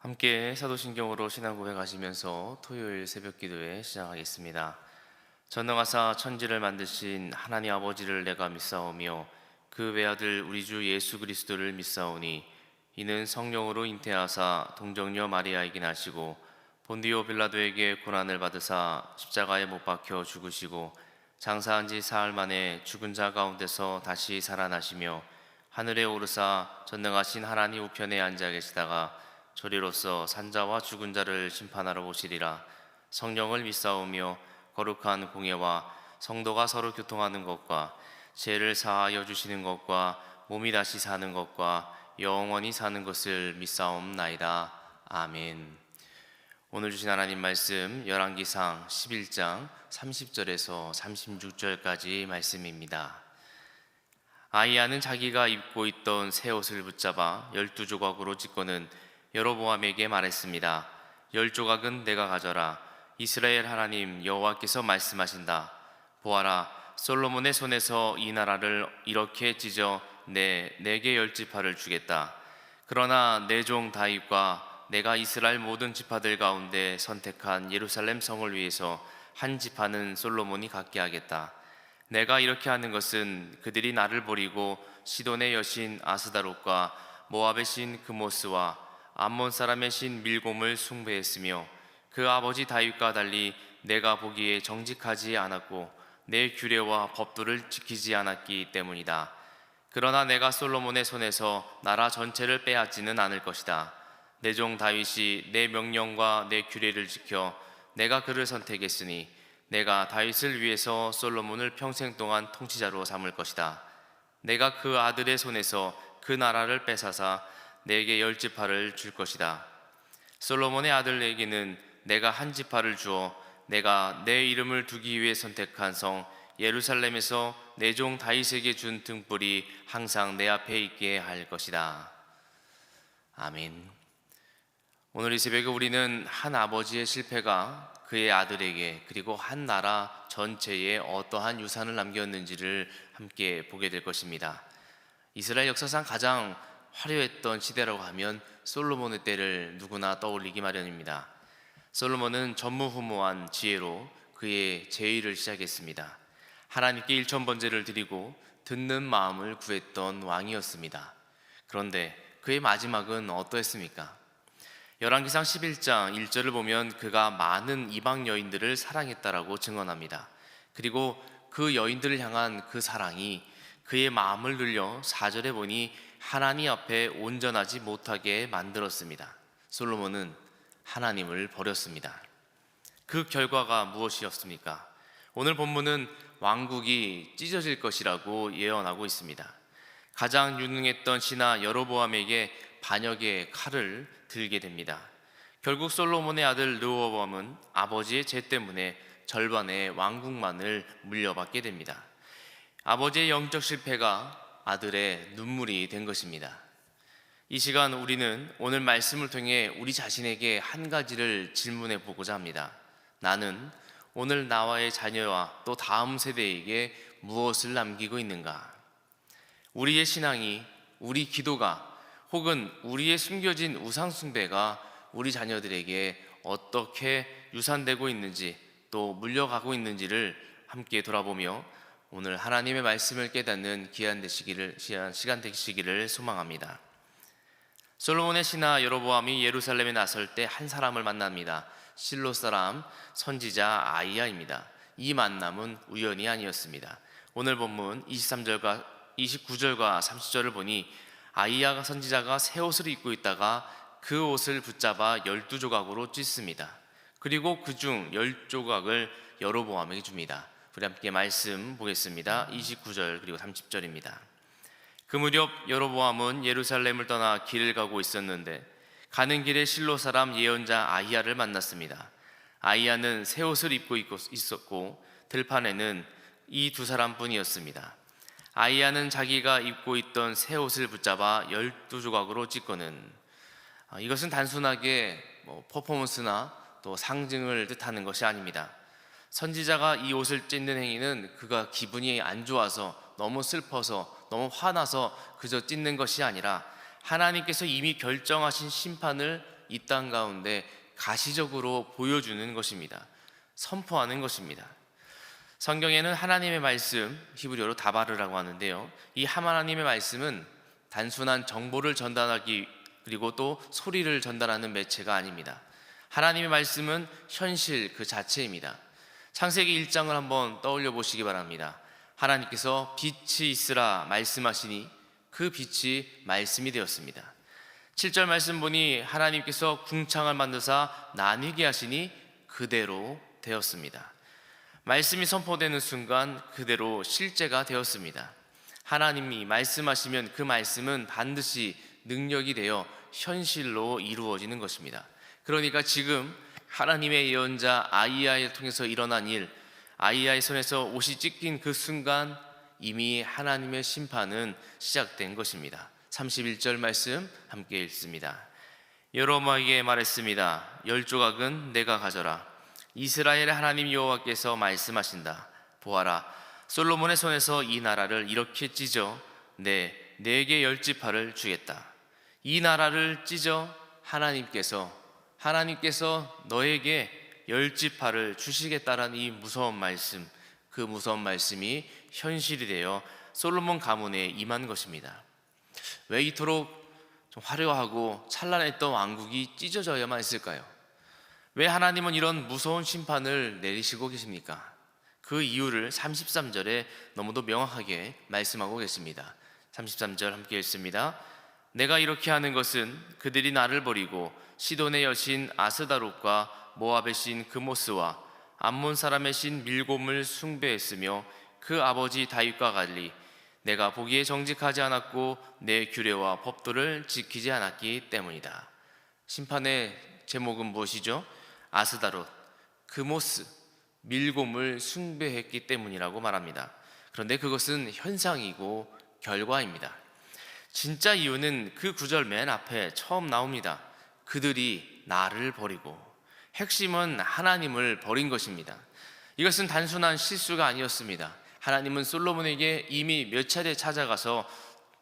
함께 사도신경으로 신앙 고백하시면서 토요일 새벽 기도회 시작하겠습니다. 전능하사 천지를 만드신 하나님 아버지를 내가 믿사오며 그 외아들 우리 주 예수 그리스도를 믿사오니 이는 성령으로 잉태하사 동정녀 마리아에게 나시고 본디오 빌라도에게 고난을 받으사 십자가에 못 박혀 죽으시고 장사한 지 사흘 만에 죽은 자 가운데서 다시 살아나시며 하늘에 오르사 전능하신 하나님 우편에 앉아 계시다가 저리로서 산자와 죽은 자를 심판하러 오시리라 성령을 믿사오며 거룩한 공예와 성도가 서로 교통하는 것과 죄를 사하여 주시는 것과 몸이 다시 사는 것과 영원히 사는 것을 믿사옵나이다 아멘. 오늘 주신 하나님 말씀 열왕기상 11장 30절에서 36절까지 말씀입니다. 아이야는 자기가 입고 있던 새 옷을 붙잡아 열두 조각으로 찢고는 여로보암에게 말했습니다. 열 조각은 내가 가져라. 이스라엘 하나님 여호와께서 말씀하신다. 보아라, 솔로몬의 손에서 이 나라를 이렇게 찢어 내 내게 열 지파를 주겠다. 그러나 내 종 다윗과 내가 이스라엘 모든 지파들 가운데 선택한 예루살렘 성을 위해서 한 지파는 솔로몬이 갖게 하겠다. 내가 이렇게 하는 것은 그들이 나를 버리고 시돈의 여신 아스다롯과 모압의 신 그모스와 암몬 사람의 신 밀곰을 숭배했으며 그 아버지 다윗과 달리 내가 보기에 정직하지 않았고 내 규례와 법도를 지키지 않았기 때문이다. 그러나 내가 솔로몬의 손에서 나라 전체를 빼앗지는 않을 것이다. 내 종 다윗이 내 명령과 내 규례를 지켜 내가 그를 선택했으니 내가 다윗을 위해서 솔로몬을 평생 동안 통치자로 삼을 것이다. 내가 그 아들의 손에서 그 나라를 뺏어사 내게 열 지파를 줄 것이다. 솔로몬의 아들에게는 내가 한 지파를 주어 내가 내 이름을 두기 위해 선택한 성 예루살렘에서 내 종 다윗에게 준 등불이 항상 내 앞에 있게 할 것이다. 아멘. 오늘 이 새벽에 우리는 한 아버지의 실패가 그의 아들에게 그리고 한 나라 전체에 어떠한 유산을 남겼는지를 함께 보게 될 것입니다. 이스라엘 역사상 가장 화려했던 시대라고 하면 솔로몬의 때를 누구나 떠올리기 마련입니다. 솔로몬은 전무후무한 지혜로 그의 제의를 시작했습니다. 하나님께 일천 번제를 드리고 듣는 마음을 구했던 왕이었습니다. 그런데 그의 마지막은 어떠했습니까? 열왕기상 11장 1절을 보면 그가 많은 이방 여인들을 사랑했다라고 증언합니다. 그리고 그 여인들을 향한 그 사랑이 그의 마음을 눌려 4절에 보니 하나님 앞에 온전하지 못하게 만들었습니다. 솔로몬은 하나님을 버렸습니다. 그 결과가 무엇이었습니까? 오늘 본문은 왕국이 찢어질 것이라고 예언하고 있습니다. 가장 유능했던 신하 여로보암에게 반역의 칼을 들게 됩니다. 결국 솔로몬의 아들 르호보암은 아버지의 죄 때문에 절반의 왕국만을 물려받게 됩니다. 아버지의 영적 실패가 아들의 눈물이 된 것입니다. 이 시간 우리는 오늘 말씀을 통해 우리 자신에게 한 가지를 질문해 보고자 합니다. 나는 오늘 나와의 자녀와 또 다음 세대에게 무엇을 남기고 있는가? 우리의 신앙이, 우리 기도가 혹은 우리의 숨겨진 우상숭배가 우리 자녀들에게 어떻게 유산되고 있는지 또 물려가고 있는지를 함께 돌아보며 오늘 하나님의 말씀을 깨닫는 귀한 되시기를 시간 되시기를 소망합니다. 솔로몬의 신하 여로보암이 예루살렘에 나설 때 한 사람을 만납니다. 실로 사람 선지자 아이야입니다. 이 만남은 우연이 아니었습니다. 오늘 본문 23절과 29절과 30절을 보니 아이야 선지자가 새 옷을 입고 있다가 그 옷을 붙잡아 열두 조각으로 찢습니다. 그리고 그 중 열 조각을 여로보암에게 줍니다. 우리 함께 말씀 보겠습니다. 29절 그리고 30절입니다. 그 무렵 여로보암은 예루살렘을 떠나 길을 가고 있었는데 가는 길에 실로 사람 예언자 아이야를 만났습니다. 아이야는 새 옷을 입고 있었고 들판에는 이 두 사람뿐이었습니다. 아이야는 자기가 입고 있던 새 옷을 붙잡아 열두 조각으로 찢고는 아, 이것은 단순하게 뭐 퍼포먼스나 또 상징을 뜻하는 것이 아닙니다. 선지자가 이 옷을 찢는 행위는 그가 기분이 안 좋아서 너무 슬퍼서 너무 화나서 그저 찢는 것이 아니라 하나님께서 이미 결정하신 심판을 이 땅 가운데 가시적으로 보여주는 것입니다. 선포하는 것입니다. 성경에는 하나님의 말씀, 히브리어로 다바르라고 하는데요. 이 하나님의 말씀은 단순한 정보를 전달하기 그리고 또 소리를 전달하는 매체가 아닙니다. 하나님의 말씀은 현실 그 자체입니다. 창세기 1장을 한번 떠올려 보시기 바랍니다. 하나님께서 빛이 있으라 말씀하시니 그 빛이 말씀이 되었습니다. 7절 말씀 보니 하나님께서 궁창을 만드사 나뉘게 하시니 그대로 되었습니다. 말씀이 선포되는 순간 그대로 실제가 되었습니다. 하나님이 말씀하시면 그 말씀은 반드시 능력이 되어 현실로 이루어지는 것입니다. 그러니까 지금 하나님의 예언자 아이야를 통해서 일어난 일, 아이야의 손에서 옷이 찢긴 그 순간 이미 하나님의 심판은 시작된 것입니다. 31절 말씀 함께 읽습니다. 여로마에게 말했습니다. 열 조각은 내가 가져라. 이스라엘의 하나님 여호와께서 말씀하신다. 보아라, 솔로몬의 손에서 이 나라를 이렇게 찢어 내 네개 열 지파를 주겠다. 이 나라를 찢어 하나님께서 하나님께서 너에게 열 지파를 주시겠다라는 이 무서운 말씀, 그 무서운 말씀이 현실이 되어 솔로몬 가문에 임한 것입니다. 왜 이토록 좀 화려하고 찬란했던 왕국이 찢어져야만 했을까요? 왜 하나님은 이런 무서운 심판을 내리시고 계십니까? 그 이유를 33절에 너무도 명확하게 말씀하고 계십니다. 33절 함께 읽습니다. 내가 이렇게 하는 것은 그들이 나를 버리고 시돈의 여신 아스다롯과 모압의 신 그모스와 암몬 사람의 신 밀곰을 숭배했으며 그 아버지 다윗과 갈리 내가 보기에 정직하지 않았고 내 규례와 법도를 지키지 않았기 때문이다. 심판의 제목은 무엇이죠? 아스다롯, 그모스, 밀곰을 숭배했기 때문이라고 말합니다. 그런데 그것은 현상이고 결과입니다. 진짜 이유는 그 구절 맨 앞에 처음 나옵니다. 그들이 나를 버리고 핵심은 하나님을 버린 것입니다. 이것은 단순한 실수가 아니었습니다. 하나님은 솔로몬에게 이미 몇 차례 찾아가서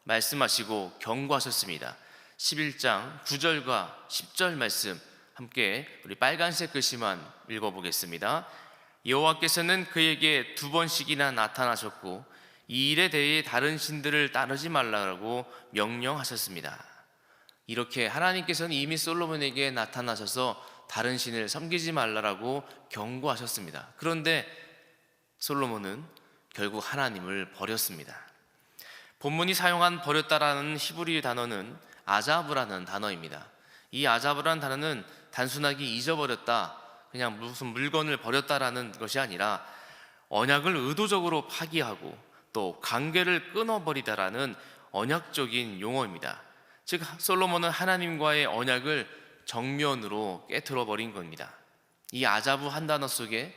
말씀하시고 경고하셨습니다. 11장 9절과 10절 말씀 함께 우리 빨간색 글씨만 읽어보겠습니다. 여호와께서는 그에게 두 번씩이나 나타나셨고 이 일에 대해 다른 신들을 따르지 말라고 명령하셨습니다. 이렇게 하나님께서는 이미 솔로몬에게 나타나셔서 다른 신을 섬기지 말라고 경고하셨습니다. 그런데 솔로몬은 결국 하나님을 버렸습니다. 본문이 사용한 버렸다라는 히브리 단어는 아자브라는 단어입니다. 이 아자브라는 단어는 단순하게 잊어버렸다, 그냥 무슨 물건을 버렸다라는 것이 아니라 언약을 의도적으로 파기하고 또 관계를 끊어버리다라는 언약적인 용어입니다. 즉 솔로몬은 하나님과의 언약을 정면으로 깨뜨려 버린 겁니다. 이 아자부 한 단어 속에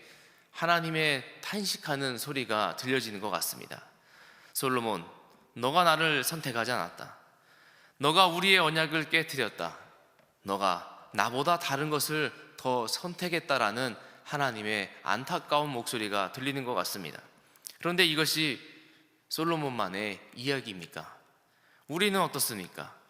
하나님의 탄식하는 소리가 들려지는 것 같습니다. 솔로몬, 너가 나를 선택하지 않았다. 너가 우리의 언약을 깨뜨렸다. 너가 나보다 다른 것을 더 선택했다라는 하나님의 안타까운 목소리가 들리는 것 같습니다. 그런데 이것이 솔로몬만의 이야기입니까? 우리는 어떻습니까?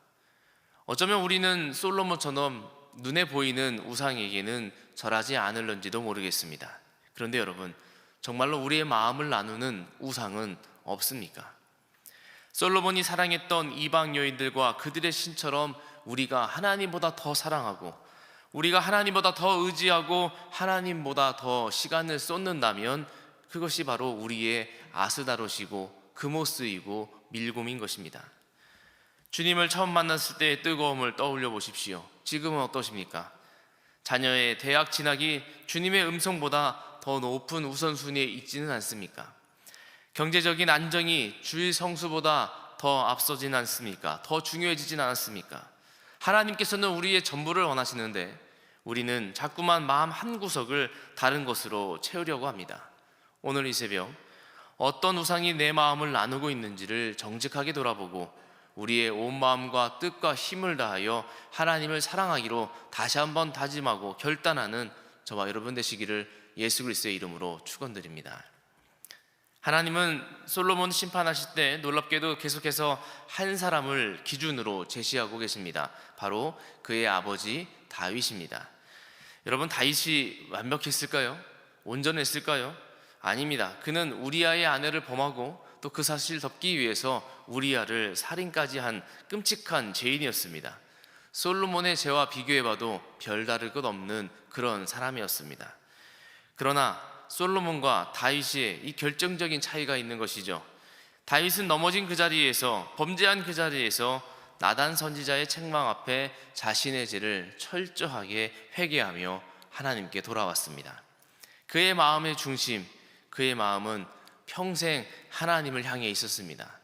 어쩌면 우리는 솔로몬처럼 눈에 보이는 우상에게는 절하지 않을런지도 모르겠습니다. 그런데 여러분, 정말로 우리의 마음을 나누는 우상은 없습니까? 솔로몬이 사랑했던 이방 여인들과 그들의 신처럼 우리가 하나님보다 더 사랑하고 우리가 하나님보다 더 의지하고 하나님보다 더 시간을 쏟는다면 그것이 바로 우리의 아스다롯이고 금오스이고 밀곰인 것입니다. 주님을 처음 만났을 때의 뜨거움을 떠올려 보십시오. 지금은 어떠십니까? 자녀의 대학 진학이 주님의 음성보다 더 높은 우선순위에 있지는 않습니까? 경제적인 안정이 주일 성수보다 더 앞서지는 않습니까? 더 중요해지진 않았습니까? 하나님께서는 우리의 전부를 원하시는데 우리는 자꾸만 마음 한 구석을 다른 것으로 채우려고 합니다. 오늘 이 새벽 어떤 우상이 내 마음을 나누고 있는지를 정직하게 돌아보고 우리의 온 마음과 뜻과 힘을 다하여 하나님을 사랑하기로 다시 한번 다짐하고 결단하는 저와 여러분 되시기를 예수 그리스도의 이름으로 축원드립니다. 하나님은 솔로몬 심판하실 때 놀랍게도 계속해서 한 사람을 기준으로 제시하고 계십니다. 바로 그의 아버지 다윗입니다. 여러분 다윗이 완벽했을까요? 온전했을까요? 아닙니다. 그는 우리아의 아내를 범하고 또 그 사실을 덮기 위해서 우리아를 살인까지 한 끔찍한 죄인이었습니다. 솔로몬의 죄와 비교해봐도 별다를 것 없는 그런 사람이었습니다. 그러나 솔로몬과 다윗의 이 결정적인 차이가 있는 것이죠. 다윗은 넘어진 그 자리에서 범죄한 그 자리에서 나단 선지자의 책망 앞에 자신의 죄를 철저하게 회개하며 하나님께 돌아왔습니다. 그의 마음의 중심, 그의 마음은 평생 하나님을 향해 있었습니다.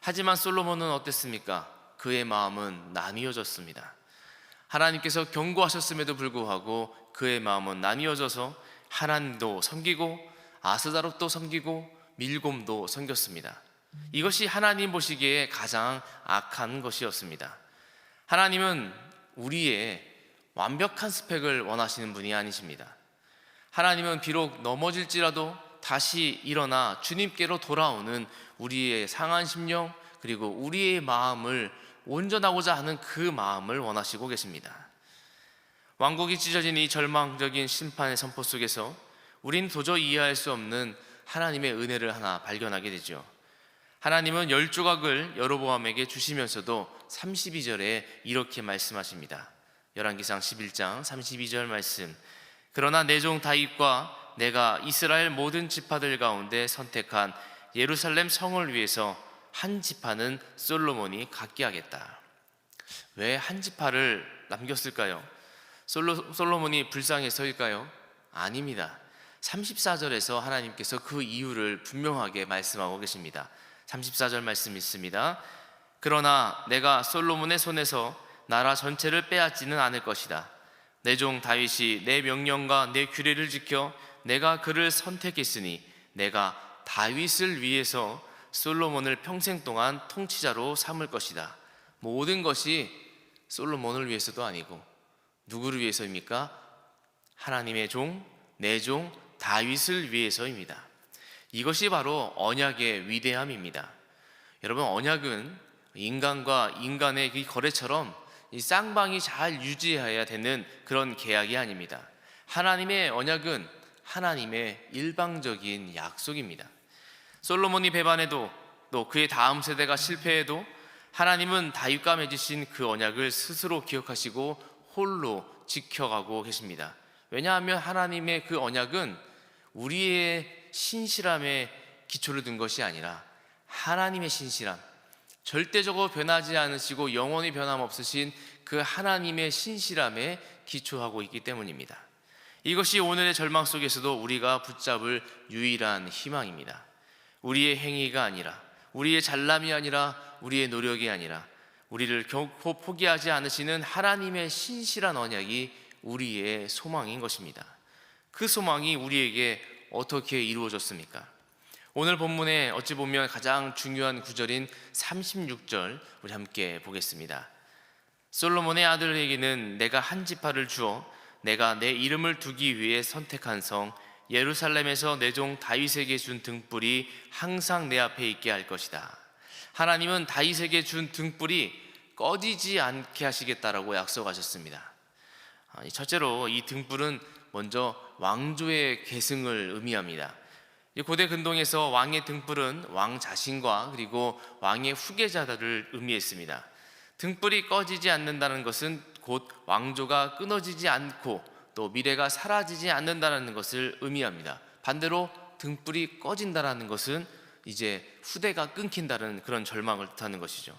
하지만 솔로몬은 어땠습니까? 그의 마음은 나뉘어졌습니다. 하나님께서 경고하셨음에도 불구하고 그의 마음은 나뉘어져서 하나님도 섬기고 아스다롯도 섬기고 밀곰도 섬겼습니다. 이것이 하나님 보시기에 가장 악한 것이었습니다. 하나님은 우리의 완벽한 스펙을 원하시는 분이 아니십니다. 하나님은 비록 넘어질지라도 다시 일어나 주님께로 돌아오는 우리의 상한 심령 그리고 우리의 마음을 온전하고자 하는 그 마음을 원하시고 계십니다. 왕국이 찢어진 이 절망적인 심판의 선포 속에서 우린 도저히 이해할 수 없는 하나님의 은혜를 하나 발견하게 되죠. 하나님은 열 조각을 여로보암에게 주시면서도 32절에 이렇게 말씀하십니다. 열왕기상 11장 32절 말씀. 그러나 내종 다윗과 내가 이스라엘 모든 지파들 가운데 선택한 예루살렘 성을 위해서 한 지파는 솔로몬이 갖게 하겠다. 왜 한 지파를 남겼을까요? 솔로, 솔로몬이 불쌍해서일까요? 아닙니다. 34절에서 하나님께서 그 이유를 분명하게 말씀하고 계십니다. 34절 말씀 있습니다. 그러나 내가 솔로몬의 손에서 나라 전체를 빼앗지는 않을 것이다. 내 종 다윗이 내 명령과 내 규례를 지켜 내가 그를 선택했으니 내가 다윗을 위해서 솔로몬을 평생 동안 통치자로 삼을 것이다. 모든 것이 솔로몬을 위해서도 아니고 누구를 위해서입니까? 하나님의 종, 내 종, 다윗을 위해서입니다. 이것이 바로 언약의 위대함입니다. 여러분, 언약은 인간과 인간의 이 거래처럼 이 쌍방이 잘 유지해야 되는 그런 계약이 아닙니다. 하나님의 언약은 하나님의 일방적인 약속입니다. 솔로몬이 배반해도 또 그의 다음 세대가 실패해도 하나님은 다윗과 맺으신 그 언약을 스스로 기억하시고 홀로 지켜가고 계십니다. 왜냐하면 하나님의 그 언약은 우리의 신실함에 기초를 둔 것이 아니라 하나님의 신실함, 절대적으로 변하지 않으시고 영원히 변함없으신 그 하나님의 신실함에 기초하고 있기 때문입니다. 이것이 오늘의 절망 속에서도 우리가 붙잡을 유일한 희망입니다. 우리의 행위가 아니라, 우리의 잘남이 아니라, 우리의 노력이 아니라, 우리를 결코 포기하지 않으시는 하나님의 신실한 언약이 우리의 소망인 것입니다. 그 소망이 우리에게 어떻게 이루어졌습니까? 오늘 본문에 어찌 보면 가장 중요한 구절인 36절 우리 함께 보겠습니다. 솔로몬의 아들에게는 내가 한 지파를 주어 내가 내 이름을 두기 위해 선택한 성 예루살렘에서 내 종 다윗에게 준 등불이 항상 내 앞에 있게 할 것이다. 하나님은 다윗에게 준 등불이 꺼지지 않게 하시겠다라고 약속하셨습니다. 아, 첫째로 이 등불은 먼저 왕조의 계승을 의미합니다. 고대 근동에서 왕의 등불은 왕 자신과 그리고 왕의 후계자들을 의미했습니다. 등불이 꺼지지 않는다는 것은 곧 왕조가 끊어지지 않고 또 미래가 사라지지 않는다는 것을 의미합니다. 반대로 등불이 꺼진다는 것은 이제 후대가 끊긴다는 그런 절망을 뜻하는 것이죠.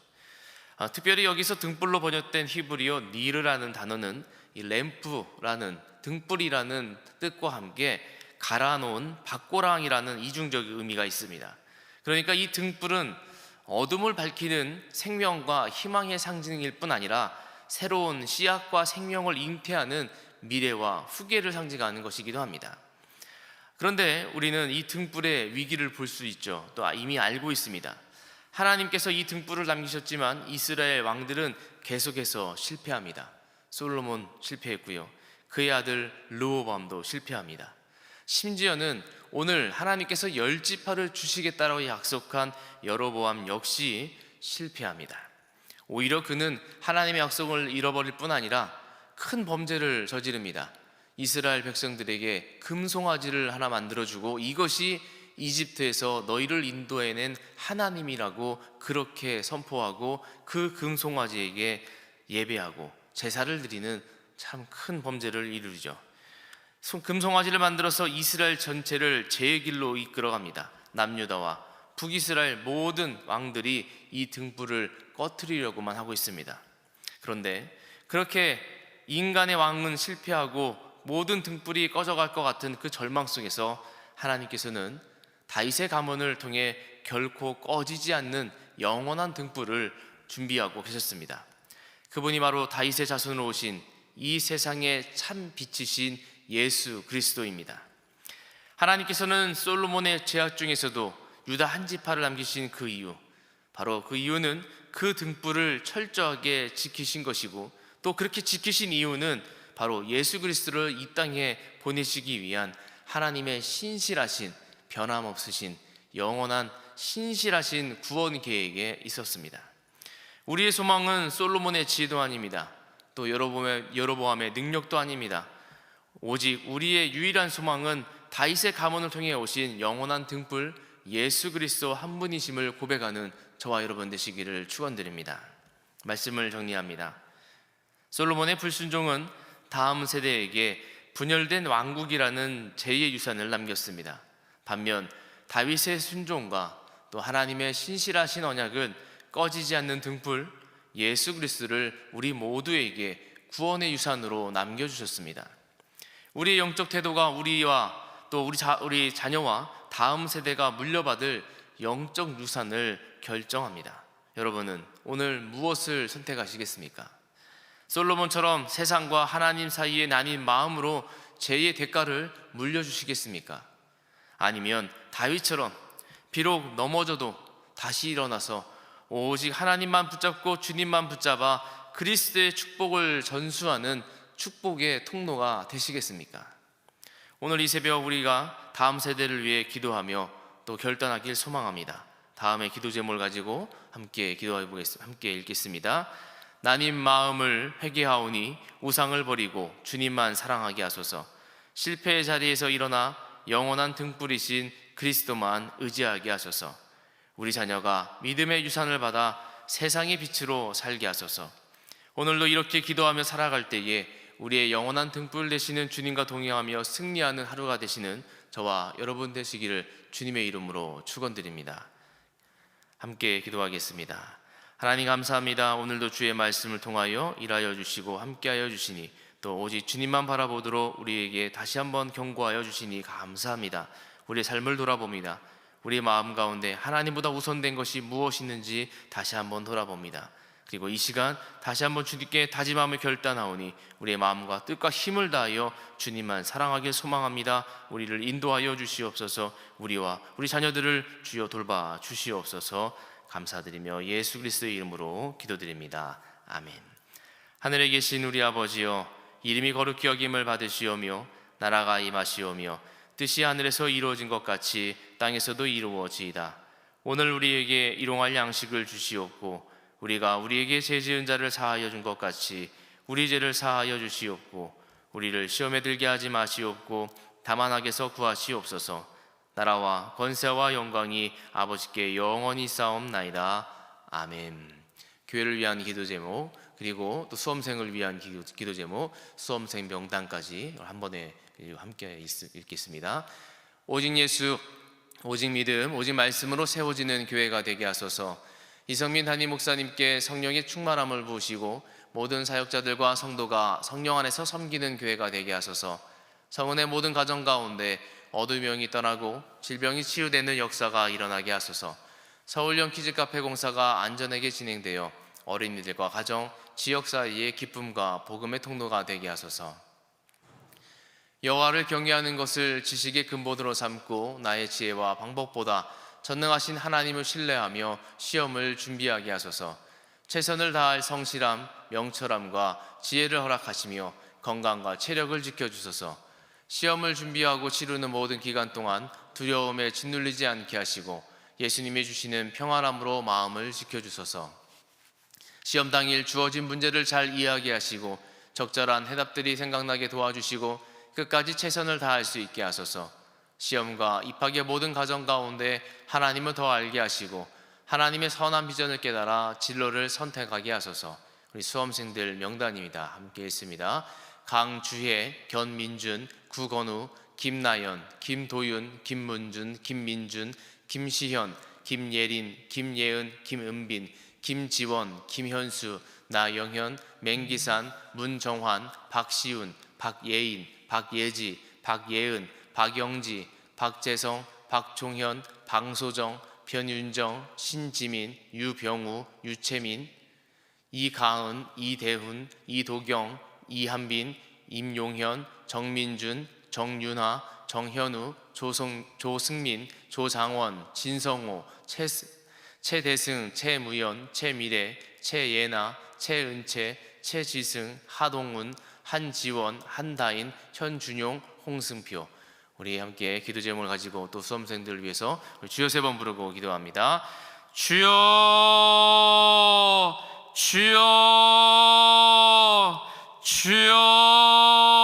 아, 특별히 여기서 등불로 번역된 히브리어 니르라는 단어는 이 램프라는 등불이라는 뜻과 함께 갈아놓은 박고랑이라는 이중적 의미가 있습니다. 그러니까 이 등불은 어둠을 밝히는 생명과 희망의 상징일 뿐 아니라 새로운 씨앗과 생명을 잉태하는 미래와 후계를 상징하는 것이기도 합니다. 그런데 우리는 이 등불의 위기를 볼 수 있죠. 또 이미 알고 있습니다. 하나님께서 이 등불을 남기셨지만 이스라엘 왕들은 계속해서 실패합니다. 솔로몬 실패했고요. 그의 아들 르호밤도 실패합니다. 심지어는 오늘 하나님께서 열 지파를 주시겠다라고 약속한 여로보암 역시 실패합니다. 오히려 그는 하나님의 약속을 잃어버릴 뿐 아니라 큰 범죄를 저지릅니다. 이스라엘 백성들에게 금송아지를 하나 만들어주고 이것이 이집트에서 너희를 인도해낸 하나님이라고 그렇게 선포하고 그 금송아지에게 예배하고 제사를 드리는 참 큰 범죄를 이루죠. 손- 금송아지를 만들어서 이스라엘 전체를 제 길로 이끌어갑니다. 남유다와 북이스라엘 모든 왕들이 이 등불을 꺼트리려고만 하고 있습니다. 그런데 그렇게 인간의 왕은 실패하고 모든 등불이 꺼져갈 것 같은 그 절망 속에서 하나님께서는 다윗의 가문을 통해 결코 꺼지지 않는 영원한 등불을 준비하고 계셨습니다. 그분이 바로 다윗의 자손으로 오신 이 세상의 참 빛이신 예수 그리스도입니다. 하나님께서는 솔로몬의 제약 중에서도 유다 한 지파를 남기신 그 이유, 바로 그 이유는 그 등불을 철저하게 지키신 것이고 또 그렇게 지키신 이유는 바로 예수 그리스도를 이 땅에 보내시기 위한 하나님의 신실하신 변함없으신 영원한 신실하신 구원 계획에 있었습니다. 우리의 소망은 솔로몬의 지혜도 아닙니다. 또 여로보암의, 여로보암의 능력도 아닙니다. 오직 우리의 유일한 소망은 다윗의 가문을 통해 오신 영원한 등불 예수 그리스도 한 분이심을 고백하는 저와 여러분 되시기를 축원드립니다. 말씀을 정리합니다. 솔로몬의 불순종은 다음 세대에게 분열된 왕국이라는 제2의 유산을 남겼습니다. 반면 다윗의 순종과 또 하나님의 신실하신 언약은 꺼지지 않는 등불 예수 그리스도를 우리 모두에게 구원의 유산으로 남겨 주셨습니다. 우리의 영적 태도가 우리와 또 우리 자, 우리 자녀와 다음 세대가 물려받을 영적 유산을 결정합니다. 여러분은 오늘 무엇을 선택하시겠습니까? 솔로몬처럼 세상과 하나님 사이에 나뉜 마음으로 죄의 대가를 물려주시겠습니까? 아니면 다윗처럼 비록 넘어져도 다시 일어나서 오직 하나님만 붙잡고 주님만 붙잡아 그리스도의 축복을 전수하는 축복의 통로가 되시겠습니까? 오늘 이 새벽 우리가 다음 세대를 위해 기도하며 또 결단하길 소망합니다. 다음에 기도 제목을 가지고 함께 기도해 보겠습니다. 함께 읽겠습니다. 나님 마음을 회개하오니 우상을 버리고 주님만 사랑하게 하소서. 실패의 자리에서 일어나 영원한 등불이신 그리스도만 의지하게 하소서. 우리 자녀가 믿음의 유산을 받아 세상의 빛으로 살게 하소서. 오늘도 이렇게 기도하며 살아갈 때에 우리의 영원한 등불 되시는 주님과 동행하며 승리하는 하루가 되시는 저와 여러분 되시기를 주님의 이름으로 축원드립니다. 함께 기도하겠습니다. 하나님 감사합니다. 오늘도 주의 말씀을 통하여 일하여 주시고 함께하여 주시니 또 오직 주님만 바라보도록 우리에게 다시 한번 경고하여 주시니 감사합니다. 우리의 삶을 돌아봅니다. 우리의 마음 가운데 하나님보다 우선된 것이 무엇이 있는지 다시 한번 돌아봅니다. 그리고 이 시간 다시 한번 주님께 다짐함을 결단하오니 우리의 마음과 뜻과 힘을 다하여 주님만 사랑하길 소망합니다. 우리를 인도하여 주시옵소서. 우리와 우리 자녀들을 주여 돌봐 주시옵소서. 감사드리며 예수 그리스도의 이름으로 기도드립니다. 아멘. 하늘에 계신 우리 아버지여 이름이 거룩히 여김을 받으시오며 나라가 임하시오며 뜻이 하늘에서 이루어진 것 같이 땅에서도 이루어지이다. 오늘 우리에게 일용할 양식을 주시옵고 우리가 우리에게 죄 지은 자를 사하여 준 것 같이 우리 죄를 사하여 주시옵고 우리를 시험에 들게 하지 마시옵고 다만 악에서 구하시옵소서. 나라와 권세와 영광이 아버지께 영원히 싸움나이다. 아멘. 교회를 위한 기도 제목 그리고 또 수험생을 위한 기도, 기도 제목 수험생 명단까지 한 번에 함께 읽- 읽겠습니다. 오직 예수 오직 믿음 오직 말씀으로 세워지는 교회가 되게 하소서 이성민 담임 목사님께 성령의 충만함을 부으시고 모든 사역자들과 성도가 성령 안에서 섬기는 교회가 되게 하소서. 성은의 모든 가정 가운데 어두운 영이 떠나고 질병이 치유되는 역사가 일어나게 하소서. 서울형 키즈 카페 공사가 안전하게 진행되어 어린이들과 가정, 지역 사이의 기쁨과 복음의 통로가 되게 하소서. 여호와를 경외하는 것을 지식의 근본으로 삼고 나의 지혜와 방법보다 전능하신 하나님을 신뢰하며 시험을 준비하게 하소서. 최선을 다할 성실함, 명철함과 지혜를 허락하시며 건강과 체력을 지켜 주소서. 시험을 준비하고 치르는 모든 기간 동안 두려움에 짓눌리지 않게 하시고 예수님이 주시는 평안함으로 마음을 지켜주소서. 시험 당일 주어진 문제를 잘 이해하게 하시고 적절한 해답들이 생각나게 도와주시고 끝까지 최선을 다할 수 있게 하소서. 시험과 입학의 모든 과정 가운데 하나님을 더 알게 하시고 하나님의 선한 비전을 깨달아 진로를 선택하게 하소서. 우리 수험생들 명단입니다. 함께 있습니다. 강주혜, 견민준, 구건우, 김나연, 김도윤, 김문준, 김민준, 김시현, 김예린, 김예은, 김은빈, 김지원, 김현수, 나영현, 맹기산, 문정환, 박시훈, 박예인, 박예지, 박예은, 박영지, 박재성, 박종현, 방소정, 변윤정, 신지민, 유병우, 유채민, 이가은, 이대훈, 이도경, 이한빈, 임용현, 정민준, 정윤아, 정현우, 조성, 조승민, 조장원, 진성호, 최, 최대승, 최무연, 최미래, 최예나, 최은채, 최지승, 하동훈, 한지원, 한다인, 현준용, 홍승표 우리 함께 기도 제목을 가지고 또 수험생들을 위해서 주여 세 번 부르고 기도합니다. 주여 주여 주여